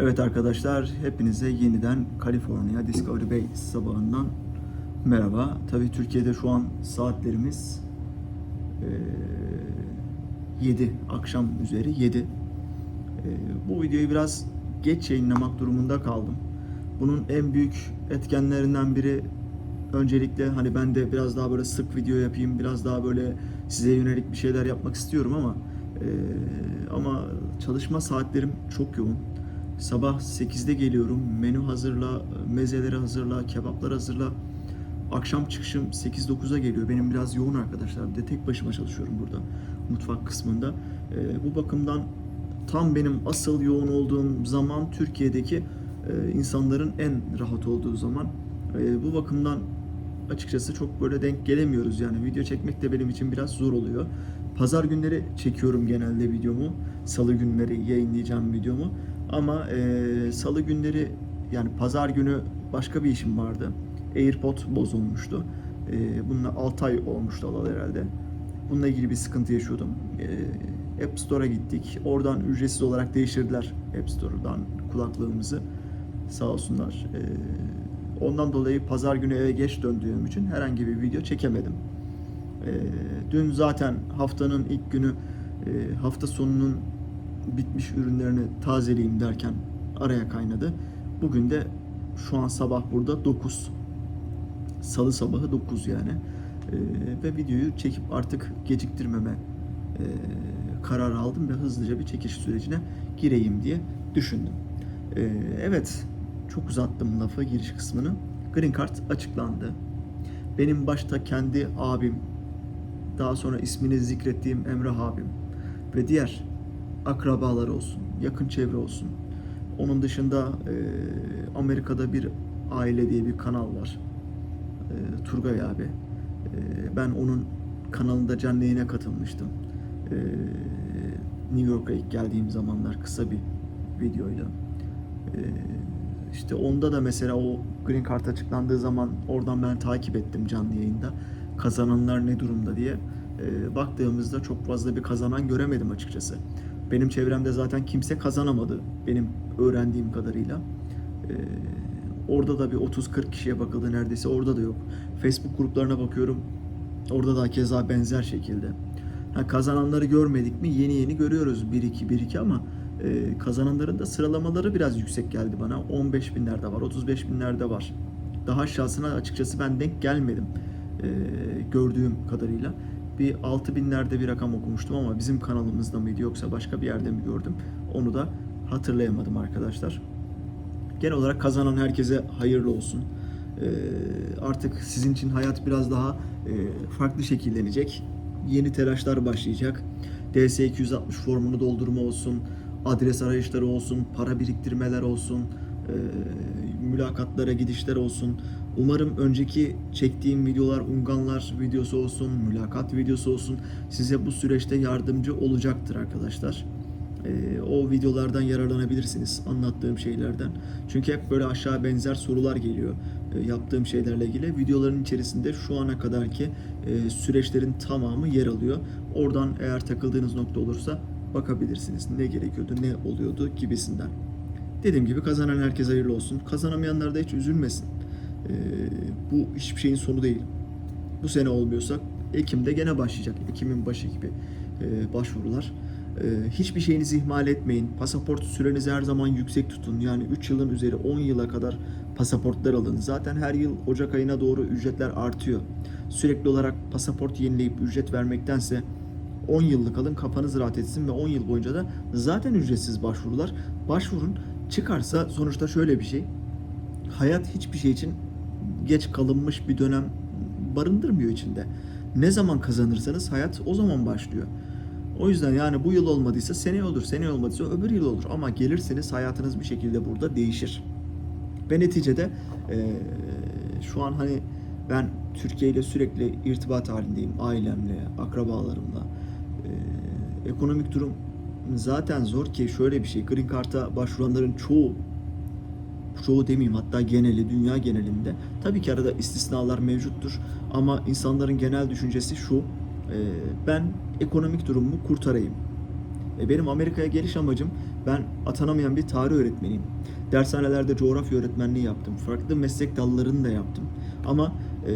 Evet arkadaşlar, hepinize yeniden Kaliforniya Discovery Bay sabahından merhaba. Tabii Türkiye'de şu an saatlerimiz eee, 7, akşam üzeri 7. Eee, bu videoyu biraz geç yayınlamak durumunda kaldım. Bunun en büyük etkenlerinden biri öncelikle hani ben de biraz daha böyle sık video yapayım, biraz daha böyle size yönelik bir şeyler yapmak istiyorum ama eee, ama çalışma saatlerim çok yoğun. Sabah 8'de geliyorum. Menü hazırla, mezeleri hazırla, kebaplar hazırla. Akşam çıkışım 8-9'a geliyor. Benim biraz yoğun arkadaşlar. Bir de tek başıma çalışıyorum burada. Mutfak kısmında. Ee, bu bakımdan tam benim asıl yoğun olduğum zaman Türkiye'deki e, insanların en rahat olduğu zaman. Ee, bu bakımdan açıkçası çok böyle denk gelemiyoruz yani video çekmek de benim için biraz zor oluyor. Pazar günleri çekiyorum genelde videomu. Salı günleri yayınlayacağım videomu. Ama e, salı günleri yani pazar günü başka bir işim vardı. AirPod bozulmuştu. E, bununla 6 ay olmuştu alalı herhalde. Bununla ilgili bir sıkıntı yaşıyordum. E, App Store'a gittik. Oradan ücretsiz olarak değiştirdiler App Store'dan kulaklığımızı. Sağ olsunlar. E, ondan dolayı pazar günü eve geç döndüğüm için herhangi bir video çekemedim. E, dün zaten haftanın ilk günü e, hafta sonunun bitmiş ürünlerini tazeleyeyim derken araya kaynadı. Bugün de şu an sabah burada 9. Salı sabahı 9 yani. Ee, ve videoyu çekip artık geciktirmeme e, karar aldım ve hızlıca bir çekiş sürecine gireyim diye düşündüm. Ee, evet, çok uzattım lafı giriş kısmını. Green Card açıklandı. Benim başta kendi abim, daha sonra ismini zikrettiğim Emrah abim ve diğer akrabalar olsun, yakın çevre olsun. Onun dışında e, Amerika'da bir aile diye bir kanal var. E, Turgay abi. E, ben onun kanalında canlı yayına katılmıştım. E, New York'a ilk geldiğim zamanlar kısa bir videoyla. E, işte onda da mesela o Green Card açıklandığı zaman oradan ben takip ettim canlı yayında. Kazananlar ne durumda diye. E, baktığımızda çok fazla bir kazanan göremedim açıkçası. Benim çevremde zaten kimse kazanamadı benim öğrendiğim kadarıyla. Ee, orada da bir 30-40 kişiye bakıldı neredeyse orada da yok. Facebook gruplarına bakıyorum. Orada da keza benzer şekilde. Ha, kazananları görmedik mi? Yeni yeni görüyoruz 1-2 1-2 ama e, kazananların da sıralamaları biraz yüksek geldi bana. 15 binlerde var, 35 binlerde var. Daha aşağısına açıkçası ben denk gelmedim e, gördüğüm kadarıyla bir 6 binlerde bir rakam okumuştum ama bizim kanalımızda mıydı yoksa başka bir yerde mi gördüm onu da hatırlayamadım arkadaşlar. Genel olarak kazanan herkese hayırlı olsun. Ee, artık sizin için hayat biraz daha e, farklı şekillenecek. Yeni telaşlar başlayacak. DS260 formunu doldurma olsun, adres arayışları olsun, para biriktirmeler olsun, e, mülakatlara gidişler olsun. Umarım önceki çektiğim videolar, unganlar videosu olsun, mülakat videosu olsun size bu süreçte yardımcı olacaktır arkadaşlar. Ee, o videolardan yararlanabilirsiniz anlattığım şeylerden. Çünkü hep böyle aşağı benzer sorular geliyor e, yaptığım şeylerle ilgili. Videoların içerisinde şu ana kadarki e, süreçlerin tamamı yer alıyor. Oradan eğer takıldığınız nokta olursa bakabilirsiniz. Ne gerekiyordu, ne oluyordu gibisinden. Dediğim gibi kazanan herkese hayırlı olsun. Kazanamayanlar da hiç üzülmesin. Ee, bu hiçbir şeyin sonu değil. Bu sene olmuyorsa Ekim'de gene başlayacak. Ekim'in başı gibi e, başvurular. E, hiçbir şeyinizi ihmal etmeyin. Pasaport sürenizi her zaman yüksek tutun. Yani 3 yılın üzeri 10 yıla kadar pasaportlar alın. Zaten her yıl Ocak ayına doğru ücretler artıyor. Sürekli olarak pasaport yenileyip ücret vermektense 10 yıllık alın kafanız rahat etsin ve 10 yıl boyunca da zaten ücretsiz başvurular. Başvurun çıkarsa sonuçta şöyle bir şey. Hayat hiçbir şey için geç kalınmış bir dönem barındırmıyor içinde. Ne zaman kazanırsanız hayat o zaman başlıyor. O yüzden yani bu yıl olmadıysa seneye olur, seneye olmadıysa öbür yıl olur. Ama gelirseniz hayatınız bir şekilde burada değişir. Ve neticede eee, şu an hani ben Türkiye ile sürekli irtibat halindeyim. Ailemle, akrabalarımla. Eee, ekonomik durum zaten zor ki şöyle bir şey. Green Card'a başvuranların çoğu çoğu demeyeyim hatta geneli dünya genelinde tabii ki arada istisnalar mevcuttur ama insanların genel düşüncesi şu e, ben ekonomik durumumu kurtarayım E benim Amerika'ya geliş amacım ben atanamayan bir tarih öğretmeniyim. Dershanelerde coğrafya öğretmenliği yaptım. Farklı meslek dallarını da yaptım. Ama e,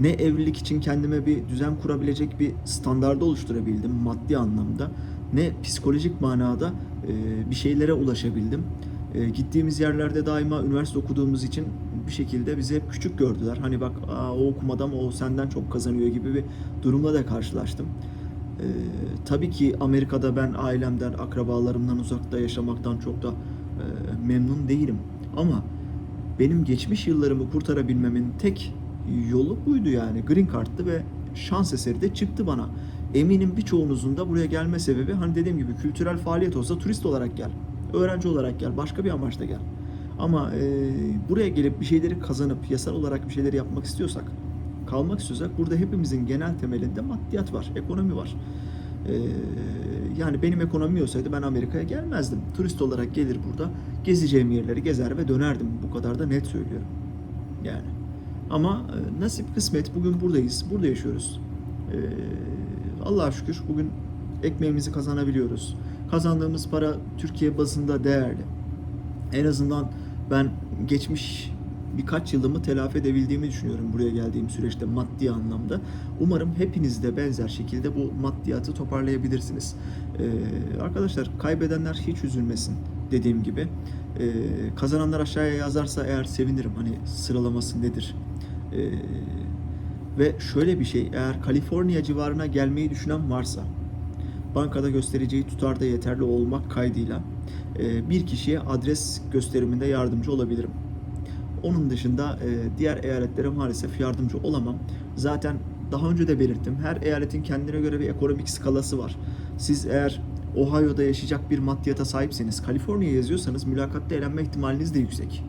ne evlilik için kendime bir düzen kurabilecek bir standarda oluşturabildim maddi anlamda ne psikolojik manada e, bir şeylere ulaşabildim. E, gittiğimiz yerlerde daima üniversite okuduğumuz için bir şekilde bizi hep küçük gördüler. Hani bak Aa, o okumadan o senden çok kazanıyor gibi bir durumla da karşılaştım. E, tabii ki Amerika'da ben ailemden, akrabalarımdan uzakta yaşamaktan çok da e, memnun değilim. Ama benim geçmiş yıllarımı kurtarabilmemin tek yolu buydu yani. Green Card'tı ve şans eseri de çıktı bana. Eminim birçoğunuzun da buraya gelme sebebi hani dediğim gibi kültürel faaliyet olsa turist olarak gel. Öğrenci olarak gel. Başka bir amaçla gel. Ama e, buraya gelip bir şeyleri kazanıp yasal olarak bir şeyleri yapmak istiyorsak, kalmak istiyorsak burada hepimizin genel temelinde maddiyat var, ekonomi var. E, yani benim ekonomim olsaydı ben Amerika'ya gelmezdim. Turist olarak gelir burada gezeceğim yerleri gezer ve dönerdim. Bu kadar da net söylüyorum. Yani. Ama e, nasip kısmet bugün buradayız. Burada yaşıyoruz. E, Allah'a şükür bugün ekmeğimizi kazanabiliyoruz. Kazandığımız para Türkiye bazında değerli. En azından ben geçmiş birkaç yılımı telafi edebildiğimi düşünüyorum buraya geldiğim süreçte maddi anlamda. Umarım hepiniz de benzer şekilde bu maddiyatı toparlayabilirsiniz. Ee, arkadaşlar kaybedenler hiç üzülmesin dediğim gibi. Ee, kazananlar aşağıya yazarsa eğer sevinirim. Hani sıralaması nedir? Ee, ve şöyle bir şey eğer Kaliforniya civarına gelmeyi düşünen varsa bankada göstereceği tutarda yeterli olmak kaydıyla e, bir kişiye adres gösteriminde yardımcı olabilirim. Onun dışında e, diğer eyaletlere maalesef yardımcı olamam. Zaten daha önce de belirttim. Her eyaletin kendine göre bir ekonomik skalası var. Siz eğer Ohio'da yaşayacak bir maddiyata sahipseniz, Kaliforniya yazıyorsanız mülakatta elenme ihtimaliniz de yüksek.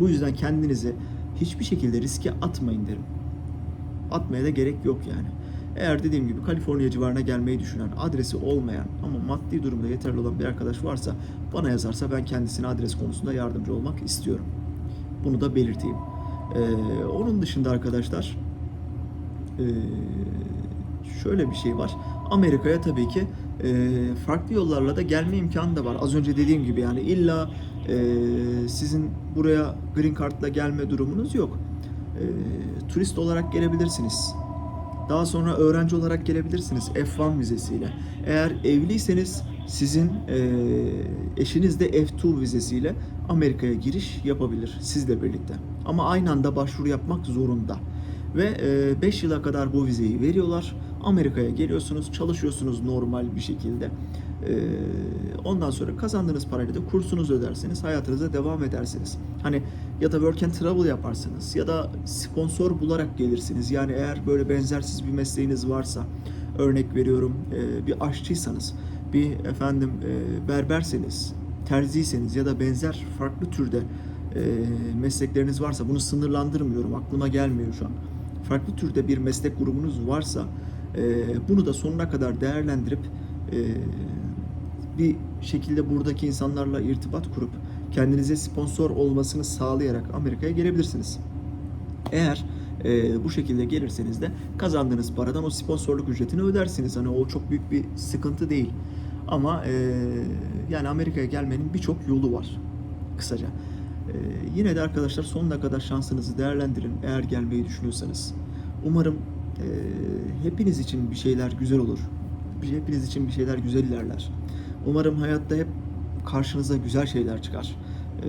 Bu yüzden kendinizi hiçbir şekilde riske atmayın derim. Atmaya da gerek yok yani. Eğer dediğim gibi Kaliforniya civarına gelmeyi düşünen, adresi olmayan ama maddi durumda yeterli olan bir arkadaş varsa bana yazarsa ben kendisine adres konusunda yardımcı olmak istiyorum. Bunu da belirteyim. Ee, onun dışında arkadaşlar ee, şöyle bir şey var. Amerika'ya tabii ki e, farklı yollarla da gelme imkanı da var. Az önce dediğim gibi yani illa e, sizin buraya green card'la gelme durumunuz yok. Turist olarak gelebilirsiniz. Daha sonra öğrenci olarak gelebilirsiniz F1 vizesiyle. Eğer evliyseniz sizin e, eşiniz de F2 vizesiyle Amerika'ya giriş yapabilir sizle birlikte. Ama aynı anda başvuru yapmak zorunda. Ve 5 yıla kadar bu vizeyi veriyorlar. Amerika'ya geliyorsunuz, çalışıyorsunuz normal bir şekilde. E, ondan sonra kazandığınız parayla da kursunuzu ödersiniz, hayatınıza devam edersiniz. Hani ya da work and travel yaparsınız ya da sponsor bularak gelirsiniz. Yani eğer böyle benzersiz bir mesleğiniz varsa, örnek veriyorum e, bir aşçıysanız, bir efendim e, berberseniz, terziyseniz ya da benzer farklı türde e, meslekleriniz varsa bunu sınırlandırmıyorum aklıma gelmiyor şu an. Farklı türde bir meslek grubunuz varsa bunu da sonuna kadar değerlendirip bir şekilde buradaki insanlarla irtibat kurup kendinize sponsor olmasını sağlayarak Amerika'ya gelebilirsiniz. Eğer e, bu şekilde gelirseniz de kazandığınız paradan o sponsorluk ücretini ödersiniz. Hani o çok büyük bir sıkıntı değil. Ama e, yani Amerika'ya gelmenin birçok yolu var kısaca. E, yine de arkadaşlar sonuna kadar şansınızı değerlendirin eğer gelmeyi düşünüyorsanız. Umarım e, hepiniz için bir şeyler güzel olur. Hepiniz için bir şeyler güzel ilerler. Umarım hayatta hep karşınıza güzel şeyler çıkar. E,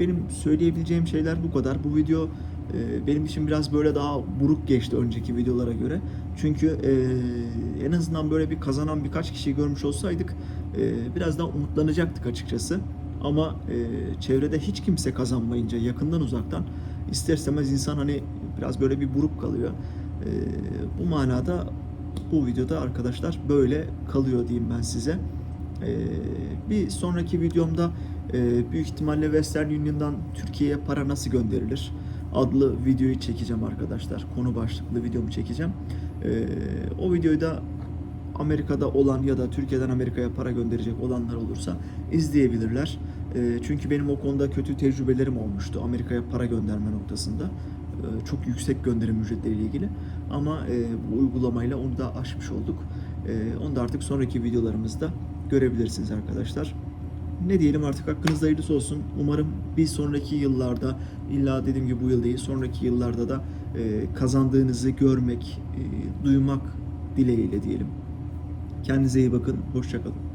benim söyleyebileceğim şeyler bu kadar. Bu video e, benim için biraz böyle daha buruk geçti önceki videolara göre. Çünkü e, en azından böyle bir kazanan birkaç kişiyi görmüş olsaydık e, biraz daha umutlanacaktık açıkçası. Ama çevrede hiç kimse kazanmayınca yakından uzaktan ister istemez insan hani biraz böyle bir buruk kalıyor. Bu manada bu videoda arkadaşlar böyle kalıyor diyeyim ben size. E, bir sonraki videomda e, büyük ihtimalle Western Union'dan Türkiye'ye para nasıl gönderilir adlı videoyu çekeceğim arkadaşlar. Konu başlıklı videomu çekeceğim. E, o videoyu da Amerika'da olan ya da Türkiye'den Amerika'ya para gönderecek olanlar olursa izleyebilirler. E, çünkü benim o konuda kötü tecrübelerim olmuştu Amerika'ya para gönderme noktasında. Çok yüksek gönderim ücretleriyle ilgili. Ama e, bu uygulamayla onu da aşmış olduk. Ee, onu da artık sonraki videolarımızda görebilirsiniz arkadaşlar. Ne diyelim artık hakkınızda hayırlısı olsun. Umarım bir sonraki yıllarda illa dediğim gibi bu yıl değil sonraki yıllarda da e, kazandığınızı görmek, e, duymak dileğiyle diyelim. Kendinize iyi bakın. Hoşçakalın.